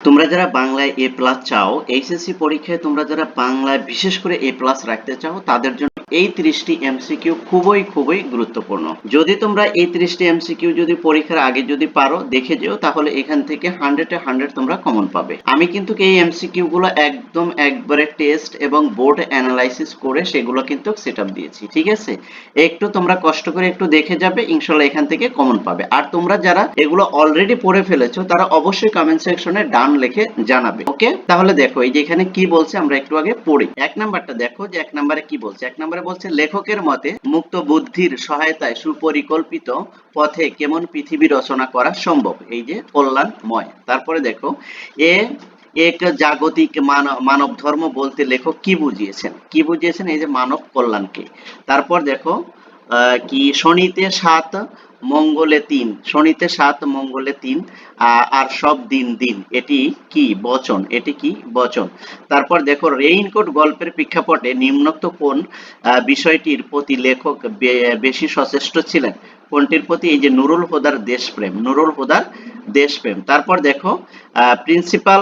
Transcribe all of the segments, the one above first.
তোমরা যারা বাংলায় এ প্লাস চাও এইচএসসি পরীক্ষায় তোমরা যারা বাংলায় বিশেষ করে এ প্লাস রাখতে চাও, তাদের জন্য এই ত্রিশটি এমসিকিউ খুবই খুবই গুরুত্বপূর্ণ। যদি তোমরা এই ত্রিশটি এমসিকিউ যদি পরীক্ষার আগে যদি পারো, দেখে যেও, তাহলে এখান থেকে হান্ড্রেডে হান্ড্রেড তোমরা কমন পাবে। আমি কিন্তু এই এমসিকিউ গুলো একদম একবারে টেস্ট এবং বোর্ড অ্যানালাইসিস করে সেগুলো কিন্তু সেট দিয়েছি, ঠিক আছে? একটু তোমরা কষ্ট করে একটু দেখে যাবে, ইনশাল্লাহ এখান থেকে কমন পাবে। আর তোমরা যারা এগুলো অলরেডি পড়ে ফেলেছো, তারা অবশ্যই কমেন্ট সেকশনে ডান লিখে জানাবে ওকে তাহলে দেখো, এই যে এখানে কি বলছে আমরা একটু আগে পড়ি। এক নাম্বারটা দেখো যে এক নাম্বারে কি বলছে? এক নাম্বারে বলছে, লেখকের মতে, মুক্ত বুদ্ধির সহায়তায় সুপরিকল্পিত পথে কেমন পৃথিবী রচনা করা সম্ভব? এই যে, কল্যাণময়। তারপরে দেখো, এ এক জাগতিক মানব ধর্ম বলতে লেখক কি বুঝিয়েছেন? কি বুঝিয়েছেন? এই যে, মানব কল্যাণকে। তারপর দেখো কি? শনিতে সাত, মঙ্গলে তিন। শনিতে সাত, মঙ্গলে তিন আর সব দিন দিন। এটি কি? বচন। এটি কি? বচন। তারপর দেখো, রেইনকোট গল্পের প্রেক্ষাপটে নিম্নোক্ত কোন বিষয়টির প্রতি লেখক বেশি সচেষ্ট ছিলেন? কোনটির প্রতি এই যে নুরুল হুদার দেশপ্রেম, নুরুল হুদার দেশপ্রেম। তারপর দেখো প্রিন্সিপাল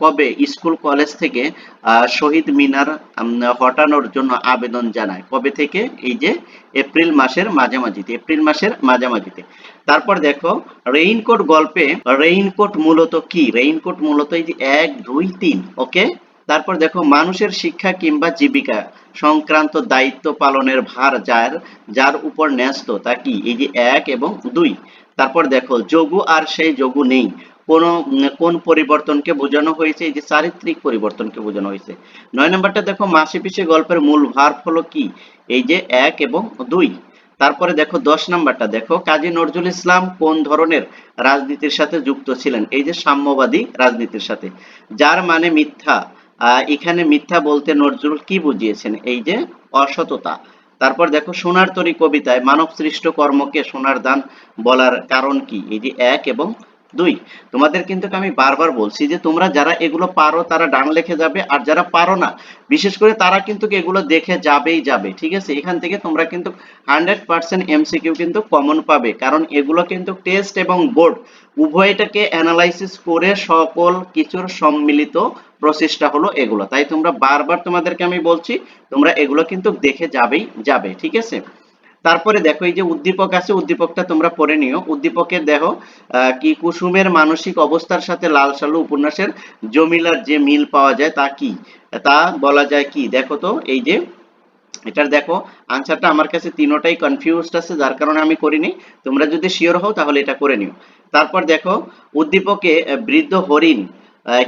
কবে স্কুল কলেজ থেকে শহীদ মিনার হটানোর জন্য আবেদন জানায়? কবে থেকে? এই যে এপ্রিল মাসের মাঝামাঝিতে, এপ্রিল মাসের মাঝামাঝিতে। তারপর দেখো রেইনকোট গল্পে রেইনকোট মূলত কি? রেইনকোট মূলত এই যে এক, দুই, তিন ওকে তারপর দেখো, মানুষের শিক্ষা কিংবা জীবিকা সংক্রান্ত দায়িত্ব পালনের ভার যার যার উপর ন্যস্ত, তা কি? এই যে এক এবং দুই। তারপর দেখো, যোগু আর সেই যোগু নেই। কোন কোন পরিবর্তনকে বোঝানো হয়েছে? এই যে চারিত্রিক পরিবর্তনকে বোঝানো হয়েছে। নয় নম্বরটা দেখো মাসে পিছে গল্পের মূল ভার হলো কি? এই যে এক এবং দুই। তারপরে দেখো, দশ নাম্বারটা দেখো, কাজী নজরুল ইসলাম কোন ধরনের রাজনীতির সাথে যুক্ত ছিলেন? এই যে সাম্যবাদী রাজনীতির সাথে। যার মানে মিথ্যা। এখানে মিথ্যা বলতে নজরুল কি বুঝিয়েছেন? এই যে অসততা। তারপর দেখো, সোনার তরী কবিতায় মানব সৃষ্ট কর্মকে সোনার দান বলার কারণ কি? এই যে এক এবং দুই। তোমাদের কিন্তু আমি বারবার বলছি যে তোমরা যারা এগুলো পারো, তারা ডান লেখে যাবে, আর যারা পারো না, বিশেষ করে তারা কিন্তু এগুলো দেখে যাবেই যাবে, ঠিক আছে? এখান থেকে তোমরা কিন্তু হান্ড্রেড পার্সেন্ট এমসিকিউ কিন্তু কমন পাবে, কারণ এগুলো কিন্তু টেস্ট এবং বোর্ড উভয়টাকে অ্যানালাইসিস করে সকল কিছুর সম্মিলিত প্রসেসটা হলো এগুলো। তাই তোমরা বারবার তোমাদেরকে আমি বলছি তোমরা এগুলো কিন্তু দেখে যাবেই যাবে ঠিক আছে? তারপরে দেখো এই যে উদ্দীপক আছে উদ্দীপকটা তোমরা পড়ে নিও। উদ্দীপকের দেখো আহ, কি কুসুমের মানসিক অবস্থার সাথে লাল সালু উপন্যাসের জমিলার যে মিল পাওয়া যায় তা কি? তা বলা যায় কি? দেখো তো এই যে এটার দেখো আনসারটা আমার কাছে তিনোটাই কনফিউজড আছে যার কারণে আমি করিনি। তোমরা যদি শিওর হও তাহলে এটা করে নিও। তারপর দেখো উদ্দীপকে বৃদ্ধ হরিণ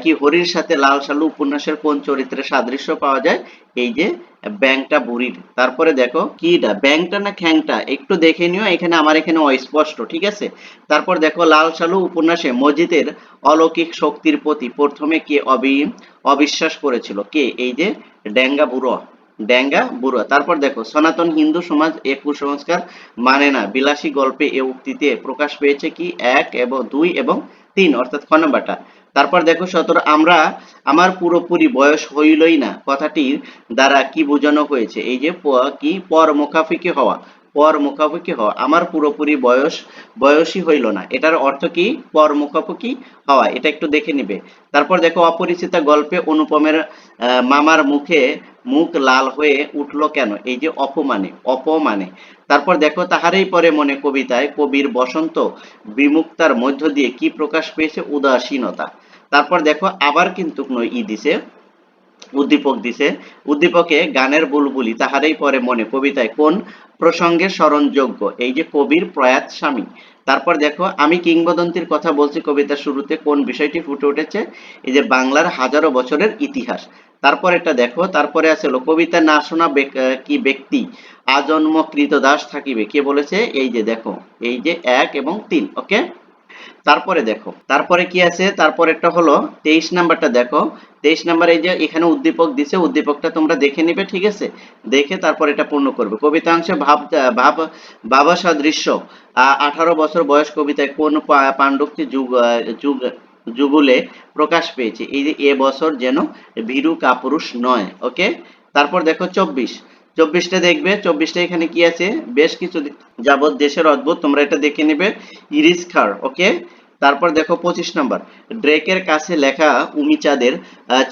কি হরির সাথে লাল সালু উপন্যাসের কোন চরিত্রের সাদৃশ্য পাওয়া যায়? এই যে, ব্যাংটা বুড়ির। তারপরে দেখো কিটা ব্যাংটা না খ্যাংটা? একটু দেখে নিও, এখানে আমার এখানে অস্পষ্ট, ঠিক আছে? তারপর দেখো, লাল সালু উপন্যাসে মসজিদের অলৌকিক শক্তির প্রতি প্রথমে কে অবি, অবিশ্বাস করেছিল? কে? এই যে, ড্যাঙ্গা বুড়ো। ড্যাঙ্গা বুড়ো। তারপর দেখো, সনাতন হিন্দু সমাজ এ কুসংস্কার মানে না। বিলাসী গল্পে এ উক্তিতে প্রকাশ পেয়েছে কি? এক এবং দুই এবং তিন, অর্থাৎ খ নাম্বারটা। তারপর দেখো সতেরো, আমরা আমার পুরোপুরি বয়স হইলই না। কথাটির দ্বারা কি বোঝানো হয়েছে? এই যে কি? পর মুখাফিকি হওয়া। পর মুখাপুখি হওয়া। আমার পুরোপুরি বয়স, বয়সই হইল না। এটার অর্থ কি? পর মুখাপুখি হওয়া। এটা একটু দেখে নিবে। তারপর দেখো, অপরিচিতা গল্পে অনুপমের মামার মুখে মুখ লাল হয়ে উঠল কেন? এই যে অপমানে অপমানে। তারপর দেখো, তাহারই পরে মনে কবিতায়, কবির বসন্ত বিমুক্তার মধ্য দিয়ে কি প্রকাশ পেয়েছে? উদাসীনতা। তারপর দেখো, আবার কিন্তু নয় ই দিছে উদ্দীপক দিছে। উদ্দীপকে গানের বুলবুলি তাহারই পরে মনে কবিতায় কোন প্রসঙ্গে স্মরণযোগ্য? এই যে কবির প্রয়াত স্বামী। তারপর দেখো, আমি কিংবদন্তির কথা বলছি কবিতার শুরুতে, কোন বিষয়টি ফুটে উঠেছে? এই যে বাংলার হাজারো বছরের ইতিহাস। তারপর এটা দেখো, তারপরে আছে হলো, কবিতা না শোনা কি ব্যক্তি? আজন্ম কৃতদাস থাকিবে। কে বলেছে? এই যে দেখো, এই যে এক এবং তিন ওকে তারপরে দেখো, তারপরে কি আছে? তারপর একটা হলো, তেইশ নাম্বারটা দেখো তেইশ নাম্বার, এই যে এখানে উদ্দীপক দিছে, উদ্দীপকটা তোমরা দেখে নিবে, ঠিক আছে? দেখে তারপর এটা পূর্ণ করবে। কবিতাংশে ভাব ভাব বাবা সাদৃশ্য। আঠারো বছর বয়স কবিতায় কোন পাণ্ডুক্তি যুগ যুগ, যুগলে প্রকাশ পেয়েছে। এই যে এ বছর যেন ভীরু কাপুরুষ নয় ওকে তারপর দেখো চব্বিশ। চব্বিশটা দেখবে, চব্বিশটা এখানে কি আছে? বেশ কিছু যাবৎ দেশের অদ্ভুত, তোমরা এটা দেখে নেবে। ইরিস খার ওকে তারপর দেখো পঁচিশ নাম্বার। ড্রেকের কাছে লেখা উমিচাঁদের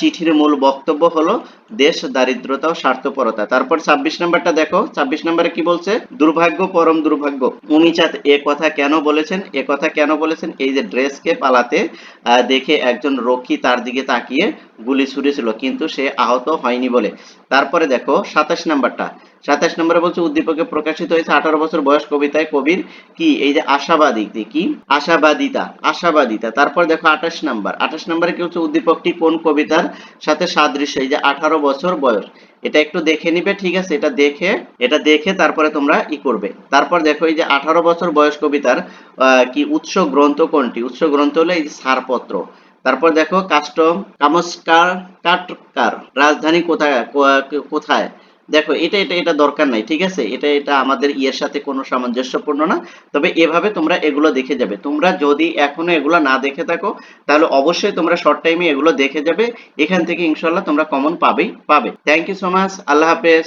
চিঠির মূল বক্তব্য হলো দেশ দারিদ্রতা ও স্বার্থপরতা। তারপর ছাব্বিশ নাম্বারটা দেখো, ছাব্বিশ নাম্বারে কি বলছে? দুর্ভাগ্য পরম দুর্ভাগ্য। উমিচাঁদ এ কথা কেন বলেছেন? এ কথা কেন বলেছেন? এই যে ড্রেসকে পালাতে দেখে একজন রক্ষী তার দিকে তাকিয়ে গুলি ছুড়েছিল, কিন্তু সে আহত হয়নি বলে। তারপরে দেখো সাতাশ নাম্বারটা। সাতাশ নম্বরে বলছে, উদ্দীপকে প্রকাশিত হয়েছে আঠারো বছর বয়স কবিতায় কবির কি? এই যে আশাবাদী, কি? আশাবাদিতা। আশাবাদিতা তারপর দেখো আঠাশ নাম্বার। আঠাশ নম্বরে কি হচ্ছে? উদ্দীপকটি কোন কবিতার সাথে সাদৃশ্য? এই যে আঠারো বছর বয়স। এটা একটু দেখে নিবে, ঠিক আছে? এটা দেখে এটা দেখে তারপরে তোমরা ই করবে। তারপর দেখো এই যে আঠারো বছর বয়স কবিতার কি উৎস গ্রন্থ কোনটি? উৎস গ্রন্থ হলো এই যে ছাড়পত্র তারপর দেখো কাস্টম কামস্কার, কাটকার। রাজধানী কোথায় কোথায়? দেখো, এটা এটা এটা দরকার নাই, ঠিক আছে? এটা এটা আমাদের ইয়ের সাথে কোনো সামঞ্জস্যপূর্ণ না। তবে এভাবে তোমরা এগুলো দেখে যাবে। তোমরা যদি এখনও এগুলো না দেখে থাকো, তাহলে অবশ্যই তোমরা শর্ট টাইমে এগুলো দেখে যাবে। এখান থেকে ইনশাল্লাহ তোমরা কমন পাবেই, পাবে। থ্যাংক ইউ সো মাচ আল্লাহ হাফেজ।